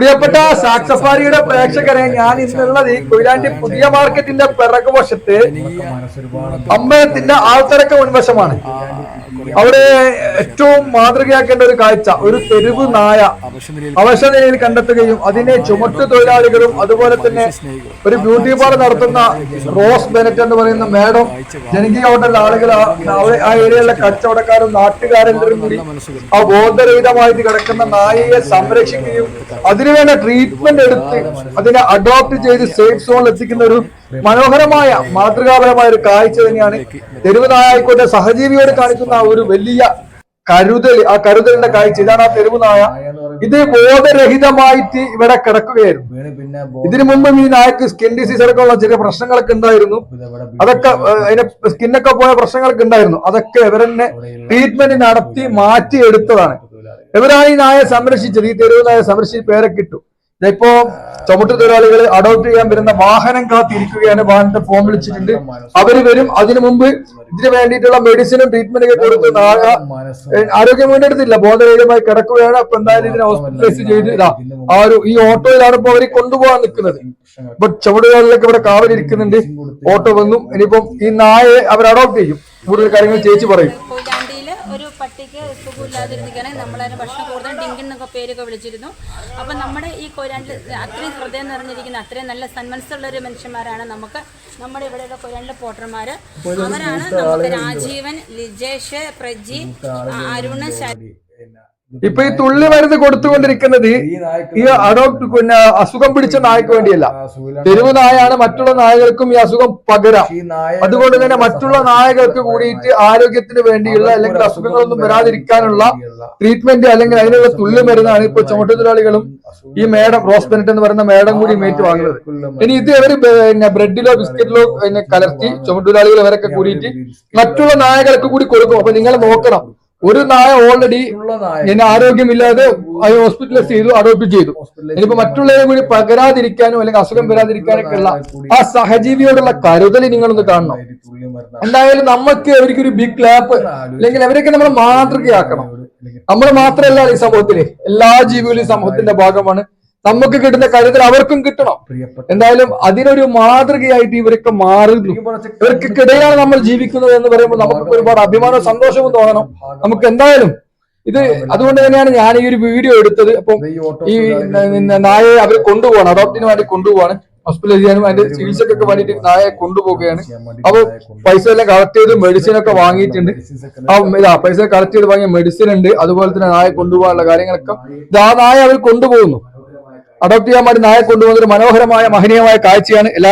പ്രിയപ്പെട്ട സാക്സഫാരിയുടെ പ്രേക്ഷകരെ ഞാൻ ഇന്നുള്ളത് ഈ കൊയിലാണ്ടി പുതിയ മാർക്കറ്റിന്റെ പിറകുവശത്ത് അമ്പലത്തിന്റെ ആൾത്തിരക്ക് മുൻവശമാണ്. അവിടെ ഏറ്റവും മാതൃകയാക്കേണ്ട ഒരു കാഴ്ച ഒരു തെരുവ് നായ അവശനിലയിൽ കണ്ടെത്തുകയും അതിനെ ചുമട്ടു തൊഴിലാളികളും അതുപോലെ തന്നെ ഒരു ബ്യൂട്ടി പാർലർ നടത്തുന്ന റോസ് ബെനറ്റ് എന്ന് പറയുന്ന മേഡം ജനകീയ ഹോട്ടലിലെ ആളുകൾ ആ- ഏരിയയിലെ കച്ചവടക്കാരും നാട്ടുകാരെല്ലാവരും കൂടി ആ ബോധരഹിതമായിട്ട് കിടക്കുന്ന നായയെ സംരക്ഷിക്കുകയും അതിനുവേണ്ട ട്രീറ്റ്മെന്റ് എടുത്ത് അതിനെ അഡോപ്റ്റ് ചെയ്ത് സേഫ് സോണിൽ എത്തിക്കുന്ന ഒരു മനോഹരമായ മാതൃകാപരമായ ഒരു കാഴ്ച തന്നെയാണ് തെരുവ് നായ സഹജീവിയോട് കാണിക്കുന്ന ആ ഒരു വലിയ കരുതൽ ആ കരുതലിന്റെ കാഴ്ച. ഇതാണ് ആ തെരുവുനായ. ഇത് ബോധരഹിതമായിട്ട് ഇവിടെ കിടക്കുകയായിരുന്നു. ഇതിനു മുമ്പ് ഈ നായക്ക് സ്കിൻ ഡിസീസ് അടക്കമുള്ള ചെറിയ പ്രശ്നങ്ങളൊക്കെ ഉണ്ടായിരുന്നു. അതൊക്കെ അതിന് അതിന്റെ സ്കിന്നൊക്കെ പോയ പ്രശ്നങ്ങളൊക്കെ ഉണ്ടായിരുന്നു. അതൊക്കെ ഇവരെന്നെ ട്രീറ്റ്മെന്റ് നടത്തി മാറ്റിയെടുത്തതാണ്. ഇവരാണ് നായ നായെ സംരക്ഷിച്ചത് ഈ തെരുവ് നായ സംരക്ഷിച്ച് പേരൊക്കെ ഇട്ടു ഇപ്പോ ചുമട്ടു തൊഴിലാളികൾ അഡോപ്റ്റ് ചെയ്യാൻ വരുന്ന വാഹനം കാത്തിരിക്കുകയാണ്. വാഹനത്തെ ഫോം വിളിച്ചിട്ടുണ്ട്. അവർ വരും. അതിനു മുമ്പ് ഇതിന് വേണ്ടിയിട്ടുള്ള മെഡിസിനും ട്രീറ്റ്മെന്റ് ഒക്കെ കൊടുത്ത് നായ ആരോഗ്യം മുന്നെടുത്തില്ല ബോധരഹിതമായി കിടക്കുകയാണ്. അപ്പൊ എന്തായാലും ഇതിനെ ഹോസ്പിറ്റലൈസ് ചെയ്ത് ആ ഒരു ഈ ഓട്ടോയിലാണ് ഇപ്പൊ അവർ കൊണ്ടുപോകാൻ നിൽക്കുന്നത്. ഇപ്പൊ ചുവടുകളിലൊക്കെ ഇവിടെ കാവലിരിക്കുന്നുണ്ട്. ഓട്ടോ വന്നു. ഇനിയിപ്പം ഈ നായയെ അവർ അഡോപ്റ്റ് ചെയ്യും. കൂടുതൽ കാര്യങ്ങൾ ചേച്ചി പറയും. ഒരു പട്ടിക്ക് സുഖമില്ലാതിരുന്നിക്കാണ് നമ്മളതിന് ഭക്ഷണം കൂടുതൽ ഡിങ്കിൻ എന്നൊക്കെ പേരൊക്കെ വിളിച്ചിരുന്നു. അപ്പം നമ്മുടെ ഈ കൊയിലാണ്ടിൽ അത്രയും ഹൃദയം നിറഞ്ഞിരിക്കുന്ന അത്രയും നല്ല സന്മനസ്സുള്ള ഒരു മനുഷ്യന്മാരാണ് നമുക്ക് നമ്മുടെ ഇവിടെയുള്ള കൊയിലാണ്ടിലെ പോട്ടർമാർ അവരാണ് നമുക്ക് രാജീവൻ ലിജേഷ് പ്രജി അരുണ് ശ- ഇപ്പൊ ഈ തുള്ളി മരുന്ന് കൊടുത്തുകൊണ്ടിരിക്കുന്നത് ഈ അഡോപ്റ്റ് പിന്നെ അസുഖം പിടിച്ച നായ്ക്ക് വേണ്ടിയല്ല. തെരുവ് നായാണ് മറ്റുള്ള നായകൾക്കും ഈ അസുഖം പകരാം. അതുകൊണ്ട് തന്നെ മറ്റുള്ള നായകൾക്ക് കൂടിയിട്ട് ആരോഗ്യത്തിന് വേണ്ടിയുള്ള അല്ലെങ്കിൽ അസുഖങ്ങളൊന്നും വരാതിരിക്കാനുള്ള ട്രീറ്റ്മെന്റ് അല്ലെങ്കിൽ അതിനുള്ള തുള്ളി മരുന്നാണ് ഇപ്പൊ ചുമട്ടുതൊഴിലാളികളും ഈ മേഡം റോസ് ബെനറ്റ് എന്ന് പറയുന്ന മേഡം കൂടി മേറ്റ് വാങ്ങുന്നത്. ഇനി ഇത് അവർ പിന്നെ ബ്രെഡിലോ ബിസ്ക്കറ്റിലോ പിന്നെ കലർത്തി ചുമട്ടുതൊഴിലാളികൾ ഇവരൊക്കെ കൂടിയിട്ട് മറ്റുള്ള നായകൾക്ക് കൂടി കൊടുക്കും. അപ്പൊ നിങ്ങൾ നോക്കണം. ഒരു നായ ഓൾറെഡി ഇനി ആരോഗ്യമില്ലാതെ ഹോസ്പിറ്റലൈസ് ചെയ്തു അഡോപ്റ്റ് ചെയ്തു. ഇനിയിപ്പോ മറ്റുള്ളവരെ കൂടി പകരാതിരിക്കാനോ അല്ലെങ്കിൽ അസുഖം വരാതിരിക്കാനൊക്കെ ഉള്ള ആ സഹജീവിയോടുള്ള കരുതൽ നിങ്ങളൊന്ന് കാണണം. എന്തായാലും നമുക്ക് അവർക്ക് ഒരു ബിഗ് ലാപ്പ് അല്ലെങ്കിൽ അവരൊക്കെ നമ്മൾ മാതൃകയാക്കണം. നമ്മൾ മാത്രമല്ല ഈ സമൂഹത്തിലെ എല്ലാ ജീവികളും ഈ സമൂഹത്തിന്റെ ഭാഗമാണ്. നമുക്ക് കിട്ടുന്ന കരുതൽ അവർക്കും കിട്ടണം. എന്തായാലും അതിനൊരു മാതൃകയായിട്ട് ഇവരൊക്കെ മാറുന്നു ഇവർക്കിടയിലാണ് നമ്മൾ ജീവിക്കുന്നത് എന്ന് പറയുമ്പോൾ നമുക്ക് ഒരുപാട് അഭിമാനവും സന്തോഷവും തോന്നണം. നമുക്ക് എന്തായാലും ഇത് അതുകൊണ്ട് തന്നെയാണ് ഞാൻ ഈ ഒരു വീഡിയോ എടുത്തത്. അപ്പം ഈ നായയെ അവർ കൊണ്ടുപോകണം. അഡോപ്റ്റിന് വേണ്ടി കൊണ്ടുപോവാണ്. ഹോസ്പിറ്റലൈസ് ചെയ്യാനും അതിന്റെ ചികിത്സക്കൊക്കെ വേണ്ടിയിട്ട് നായയെ കൊണ്ടുപോകുകയാണ് അപ്പൊ പൈസ എല്ലാം കളക്ട് ചെയ്ത് മെഡിസിൻ ഒക്കെ വാങ്ങിയിട്ടുണ്ട്. ആ ഇതാ പൈസ കളക്ട് ചെയ്ത് വാങ്ങിയ മെഡിസിൻ ഉണ്ട്. അതുപോലെ തന്നെ നായ കൊണ്ടുപോകാനുള്ള കാര്യങ്ങളൊക്കെ ഇത് ആ നായ അവർ കൊണ്ടുപോകുന്നു. അഡോപ്റ്റ് ചെയ്യാൻ വേണ്ടി നായ കൊണ്ടുപോകുന്ന ഒരു മനോഹരമായ മഹനീയമായ കാഴ്ചയാണ് എല്ലാ